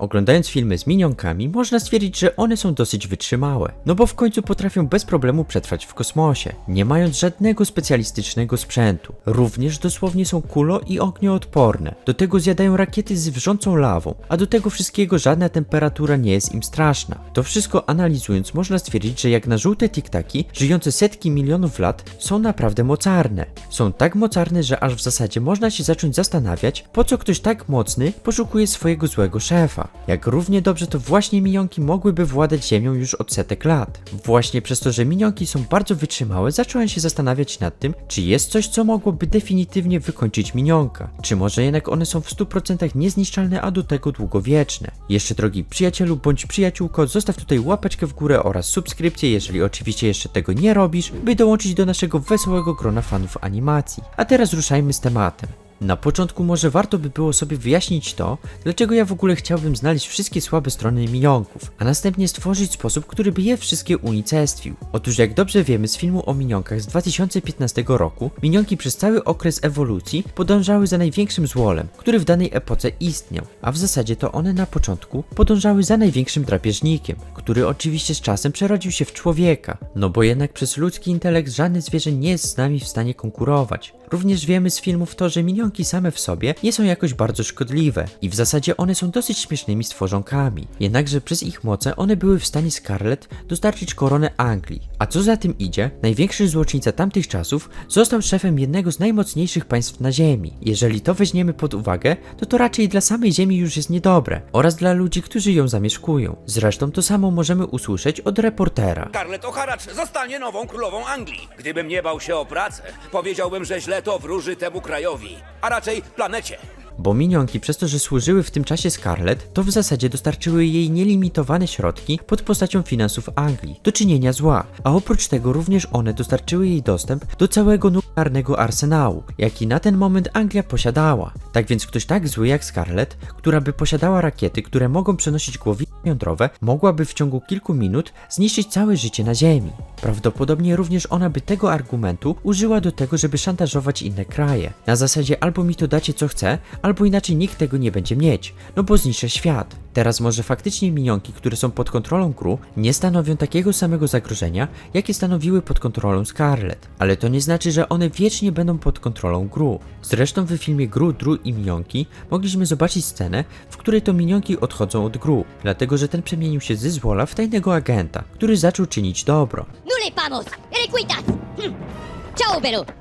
Oglądając filmy z minionkami, można stwierdzić, że one są dosyć wytrzymałe, no bo w końcu potrafią bez problemu przetrwać w kosmosie, nie mając żadnego specjalistycznego sprzętu. Również dosłownie są kulo i ognioodporne. Do tego zjadają rakiety z wrzącą lawą, a do tego wszystkiego żadna temperatura nie jest im straszna. To wszystko analizując można stwierdzić, że jak na żółte tiktaki, żyjące setki milionów lat, są naprawdę mocarne. Są tak mocarne, że aż w zasadzie można się zacząć zastanawiać, po co ktoś tak mocny poszukuje swojego złego szefa. Jak równie dobrze to właśnie minionki mogłyby władać Ziemią już od setek lat. Właśnie przez to, że minionki są bardzo wytrzymałe, zacząłem się zastanawiać nad tym, czy jest coś, co mogłoby definitywnie wykończyć minionka. Czy może jednak one są w 100% niezniszczalne, a do tego długowieczne. Jeszcze drogi przyjacielu bądź przyjaciółko, zostaw tutaj łapeczkę w górę oraz subskrypcję, jeżeli oczywiście jeszcze tego nie robisz, by dołączyć do naszego wesołego grona fanów animacji. A teraz ruszajmy z tematem. Na początku może warto by było sobie wyjaśnić to, dlaczego ja w ogóle chciałbym znaleźć wszystkie słabe strony minionków, a następnie stworzyć sposób, który by je wszystkie unicestwił. Otóż jak dobrze wiemy z filmu o minionkach z 2015 roku, minionki przez cały okres ewolucji podążały za największym złolem, który w danej epoce istniał, a w zasadzie to one na początku podążały za największym drapieżnikiem, który oczywiście z czasem przerodził się w człowieka, no bo jednak przez ludzki intelekt żadne zwierzę nie jest z nami w stanie konkurować. Również wiemy z filmów to, że minionki same w sobie nie są jakoś bardzo szkodliwe i w zasadzie one są dosyć śmiesznymi stworzonkami. Jednakże przez ich moce one były w stanie Scarlet dostarczyć koronę Anglii. A co za tym idzie, największy złoczyńca tamtych czasów został szefem jednego z najmocniejszych państw na Ziemi. Jeżeli to weźmiemy pod uwagę, to to raczej dla samej Ziemi już jest niedobre oraz dla ludzi, którzy ją zamieszkują. Zresztą to samo możemy usłyszeć od reportera. Scarlett O'Hara zostanie nową królową Anglii. Gdybym nie bał się o pracę, powiedziałbym, że źle to wróży temu krajowi, a raczej planecie. Bo minionki przez to, że służyły w tym czasie Scarlet, to w zasadzie dostarczyły jej nielimitowane środki pod postacią finansów Anglii do czynienia zła, a oprócz tego również one dostarczyły jej dostęp do całego nuklearnego arsenału, jaki na ten moment Anglia posiadała. Tak więc ktoś tak zły jak Scarlet, która by posiadała rakiety, które mogą przenosić głowiny jądrowe, mogłaby w ciągu kilku minut zniszczyć całe życie na Ziemi. Prawdopodobnie również ona by tego argumentu użyła do tego, żeby szantażować inne kraje. Na zasadzie albo mi to dacie co chcę, albo inaczej nikt tego nie będzie mieć, no bo zniszczę świat. Teraz może faktycznie minionki, które są pod kontrolą Gru, nie stanowią takiego samego zagrożenia, jakie stanowiły pod kontrolą Scarlet, ale to nie znaczy, że one wiecznie będą pod kontrolą Gru. Zresztą w filmie Gru, Dru i Minionki mogliśmy zobaczyć scenę, w której to minionki odchodzą od Gru, dlatego że ten przemienił się ze zwola w tajnego agenta, który zaczął czynić dobro. ¡No le. Hm. ¡Chao, Perú!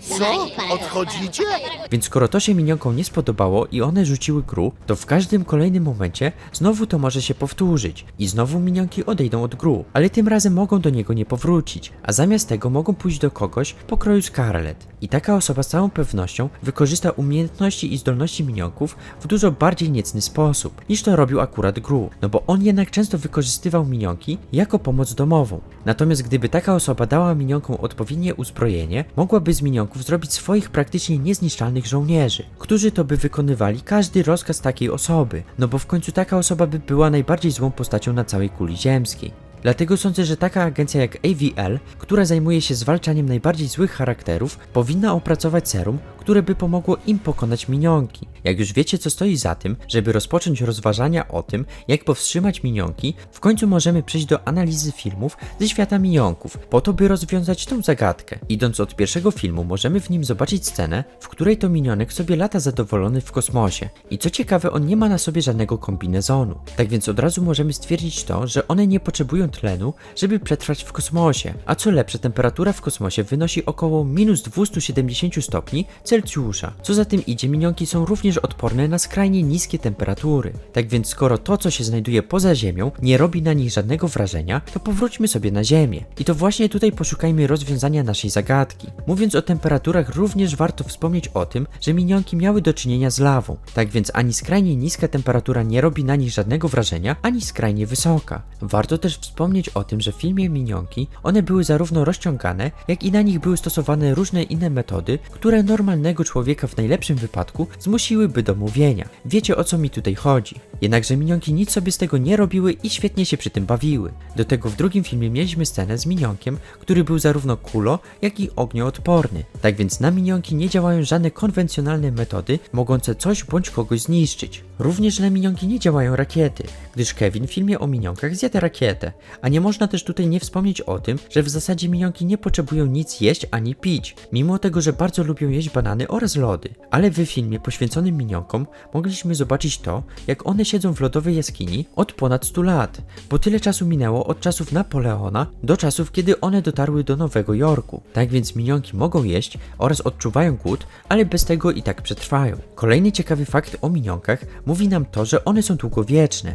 Co? Odchodzicie? Więc skoro to się minionkom nie spodobało i one rzuciły gru, to w każdym kolejnym momencie znowu to może się powtórzyć i znowu minionki odejdą od gru, ale tym razem mogą do niego nie powrócić, a zamiast tego mogą pójść do kogoś pokroju Scarlet. I taka osoba z całą pewnością wykorzysta umiejętności i zdolności minionków w dużo bardziej niecny sposób, niż to robił akurat Gru, no bo on jednak często wykorzystywał minionki jako pomoc domową. Natomiast gdyby taka osoba dała minionkom odpowiednie uzbrojenie, mogłaby z minionków zrobić swoich praktycznie niezniszczalnych żołnierzy, którzy to by wykonywali każdy rozkaz takiej osoby, no bo w końcu taka osoba by była najbardziej złą postacią na całej kuli ziemskiej. Dlatego sądzę, że taka agencja jak AVL, która zajmuje się zwalczaniem najbardziej złych charakterów, powinna opracować serum, które by pomogło im pokonać minionki. Jak już wiecie, co stoi za tym, żeby rozpocząć rozważania o tym, jak powstrzymać minionki, w końcu możemy przejść do analizy filmów ze świata minionków, po to, by rozwiązać tę zagadkę. Idąc od pierwszego filmu, możemy w nim zobaczyć scenę, w której to minionek sobie lata zadowolony w kosmosie. I co ciekawe, on nie ma na sobie żadnego kombinezonu. Tak więc od razu możemy stwierdzić to, że one nie potrzebują tlenu, żeby przetrwać w kosmosie. A co lepsze, temperatura w kosmosie wynosi około minus 270 stopni Celsjusza. Co za tym idzie, minionki są również odporne na skrajnie niskie temperatury. Tak więc skoro to, co się znajduje poza Ziemią, nie robi na nich żadnego wrażenia, to powróćmy sobie na Ziemię. I to właśnie tutaj poszukajmy rozwiązania naszej zagadki. Mówiąc o temperaturach, również warto wspomnieć o tym, że minionki miały do czynienia z lawą. Tak więc ani skrajnie niska temperatura nie robi na nich żadnego wrażenia, ani skrajnie wysoka. Warto też wspomnieć wspomnieć o tym, że w filmie Minionki one były zarówno rozciągane, jak i na nich były stosowane różne inne metody, które normalnego człowieka w najlepszym wypadku zmusiłyby do mówienia. Wiecie o co mi tutaj chodzi. Jednakże Minionki nic sobie z tego nie robiły i świetnie się przy tym bawiły. Do tego w drugim filmie mieliśmy scenę z Minionkiem, który był zarówno kulo, jak i ognioodporny. Tak więc na Minionki nie działają żadne konwencjonalne metody mogące coś bądź kogoś zniszczyć. Również na Minionki nie działają rakiety, gdyż Kevin w filmie o Minionkach zjada rakietę. A nie można też tutaj nie wspomnieć o tym, że w zasadzie Minionki nie potrzebują nic jeść ani pić, mimo tego, że bardzo lubią jeść banany oraz lody. Ale w filmie poświęconym Minionkom mogliśmy zobaczyć to, jak one siedzą w lodowej jaskini od ponad 100 lat, bo tyle czasu minęło od czasów Napoleona do czasów, kiedy one dotarły do Nowego Jorku. Tak więc minionki mogą jeść oraz odczuwają głód, ale bez tego i tak przetrwają. Kolejny ciekawy fakt o minionkach mówi nam to, że one są długowieczne.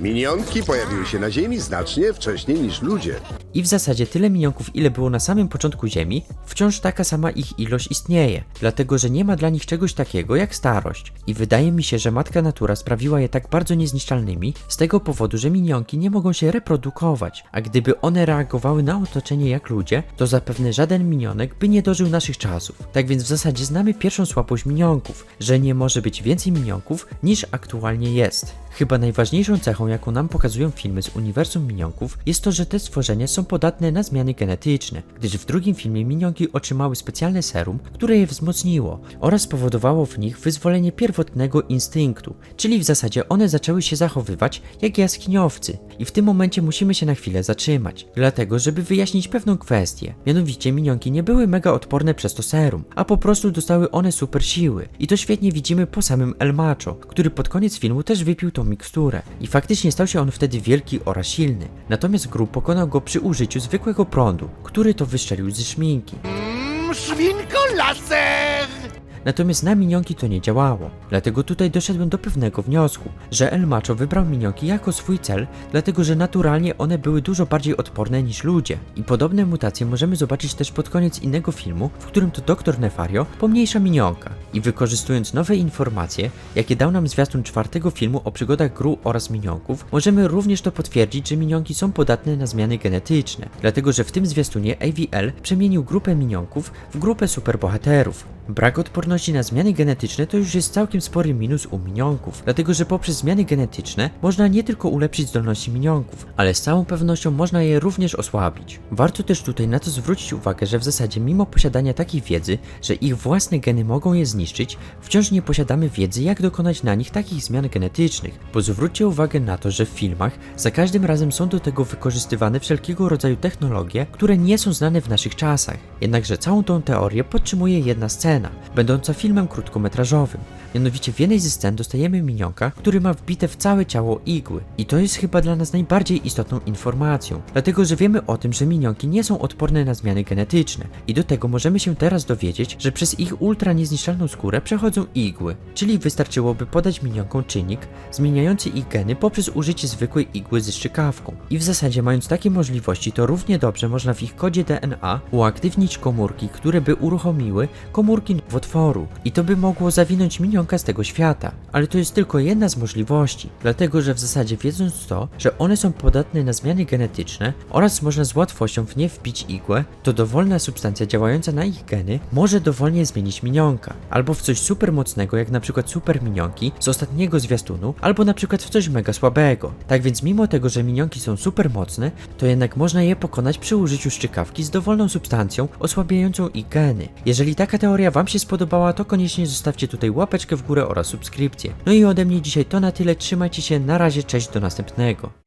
Minionki pojawiły się na Ziemi znacznie wcześniej niż ludzie. I w zasadzie tyle minionków, ile było na samym początku Ziemi, wciąż taka sama ich ilość istnieje, dlatego że nie ma dla nich czegoś takiego jak starość. I wydaje mi się, że matka natura sprawiła je tak bardzo niezniszczalnymi z tego powodu, że minionki nie mogą się reprodukować, a gdyby one reagowały na otoczenie jak ludzie, to zapewne żaden minionek by nie dożył naszych czasów. Tak więc w zasadzie znamy pierwszą słabość minionków, że nie może być więcej minionków niż aktualnie jest. Chyba najważniejszą cechą, jaką nam pokazują filmy z uniwersum minionków, jest to, że te stworzenia są podatne na zmiany genetyczne, gdyż w drugim filmie minionki otrzymały specjalne serum, które je wzmocniło oraz spowodowało w nich wyzwolenie pierwotnego instynktu, czyli w zasadzie one zaczęły się zachowywać jak jaskiniowcy. I w tym momencie musimy się na chwilę zatrzymać, dlatego żeby wyjaśnić pewną kwestię. Mianowicie minionki nie były mega odporne przez to serum, a po prostu dostały one super siły. I to świetnie widzimy po samym El Macho, który pod koniec filmu też wypił tą miksturę. I faktycznie stał się on wtedy wielki oraz silny. Natomiast Gru pokonał go przy użyciu zwykłego prądu, który to wyszczelił ze szminki. Mm, szwinko laser! Natomiast na minionki to nie działało. Dlatego tutaj doszedłem do pewnego wniosku, że El Macho wybrał minionki jako swój cel, dlatego że naturalnie one były dużo bardziej odporne niż ludzie. I podobne mutacje możemy zobaczyć też pod koniec innego filmu, w którym to Dr. Nefario pomniejsza minionka. I wykorzystując nowe informacje, jakie dał nam zwiastun czwartego filmu o przygodach Gru oraz minionków, możemy również to potwierdzić, że minionki są podatne na zmiany genetyczne. Dlatego, że w tym zwiastunie AVL przemienił grupę minionków w grupę superbohaterów. Brak odporności na zmiany genetyczne to już jest całkiem spory minus u minionków, dlatego że poprzez zmiany genetyczne można nie tylko ulepszyć zdolności minionków, ale z całą pewnością można je również osłabić. Warto też tutaj na to zwrócić uwagę, że w zasadzie mimo posiadania takiej wiedzy, że ich własne geny mogą je zniszczyć, wciąż nie posiadamy wiedzy jak dokonać na nich takich zmian genetycznych, bo zwróćcie uwagę na to, że w filmach za każdym razem są do tego wykorzystywane wszelkiego rodzaju technologie, które nie są znane w naszych czasach. Jednakże całą tą teorię podtrzymuje jedna scena, będąca filmem krótkometrażowym. Mianowicie w jednej ze scen dostajemy minionka, który ma wbite w całe ciało igły. I to jest chyba dla nas najbardziej istotną informacją, dlatego że wiemy o tym, że minionki nie są odporne na zmiany genetyczne. I do tego możemy się teraz dowiedzieć, że przez ich ultra niezniszczalną skórę przechodzą igły. Czyli wystarczyłoby podać minionkom czynnik zmieniający ich geny poprzez użycie zwykłej igły ze strzykawką. I w zasadzie mając takie możliwości, to równie dobrze można w ich kodzie DNA uaktywnić komórki, które by uruchomiły komórki nowotworu. I to by mogło zawinąć minionka z tego świata. Ale to jest tylko jedna z możliwości, dlatego że w zasadzie wiedząc to, że one są podatne na zmiany genetyczne oraz można z łatwością w nie wbić igłę, to dowolna substancja działająca na ich geny może dowolnie zmienić minionka. Albo w coś super mocnego, jak na przykład super minionki z ostatniego zwiastunu, albo na przykład w coś mega słabego. Tak więc mimo tego, że minionki są super mocne, to jednak można je pokonać przy użyciu szczykawki z dowolną substancją osłabiającą ich geny. Jeżeli taka teoria Wam się spodobała, to koniecznie zostawcie tutaj łapeczkę w górę oraz subskrypcję. No i ode mnie dzisiaj to na tyle, trzymajcie się, na razie, cześć, do następnego.